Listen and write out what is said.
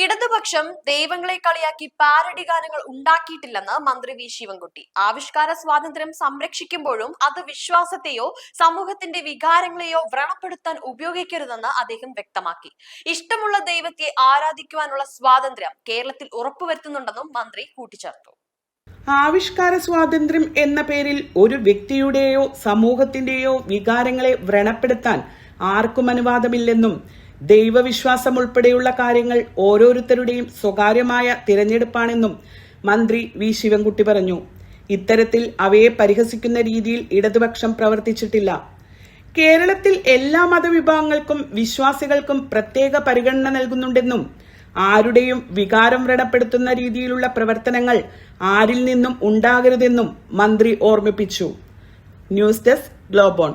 ഇടതുപക്ഷം ദൈവങ്ങളെ കളിയാക്കി പാരഡി ഗാനങ്ങൾ ഉണ്ടാക്കിയിട്ടില്ലെന്ന് മന്ത്രി വി ശിവൻകുട്ടി. ആവിഷ്കാര സ്വാതന്ത്ര്യം സംരക്ഷിക്കുമ്പോഴും അത് വിശ്വാസത്തെയോ സമൂഹത്തിന്റെ വികാരങ്ങളെയോ വ്രണപ്പെടുത്താൻ ഉപയോഗിക്കരുതെന്ന് അദ്ദേഹം വ്യക്തമാക്കി. ഇഷ്ടമുള്ള ദൈവത്തെ ആരാധിക്കുവാനുള്ള സ്വാതന്ത്ര്യം കേരളത്തിൽ ഉറപ്പുവരുത്തുന്നുണ്ടെന്നും മന്ത്രി കൂട്ടിച്ചേർത്തു. ആവിഷ്കാര സ്വാതന്ത്ര്യം എന്ന പേരിൽ ഒരു വ്യക്തിയുടെയോ സമൂഹത്തിന്റെയോ വികാരങ്ങളെ വ്രണപ്പെടുത്താൻ ആർക്കും അനുവാദമില്ലെന്നും ദൈവവിശ്വാസം ഉൾപ്പെടെയുള്ള കാര്യങ്ങൾ ഓരോരുത്തരുടെയും സ്വകാര്യമായ തിരഞ്ഞെടുപ്പാണെന്നും മന്ത്രി വി ശിവൻകുട്ടി പറഞ്ഞു. ഇത്തരത്തിൽ അവയെ പരിഹസിക്കുന്ന രീതിയിൽ ഇടതുപക്ഷം പ്രവർത്തിച്ചിട്ടില്ല. കേരളത്തിൽ എല്ലാ മതവിഭാഗങ്ങൾക്കും വിശ്വാസികൾക്കും പ്രത്യേക പരിഗണന നൽകുന്നുണ്ടെന്നും ആരുടെയും വികാരം വ്രണപ്പെടുത്തുന്ന രീതിയിലുള്ള പ്രവർത്തനങ്ങൾ ആരിൽ നിന്നും ഉണ്ടാകരുതെന്നും മന്ത്രി ഓർമ്മിപ്പിച്ചു. News desk ഗ്ലോബോൺ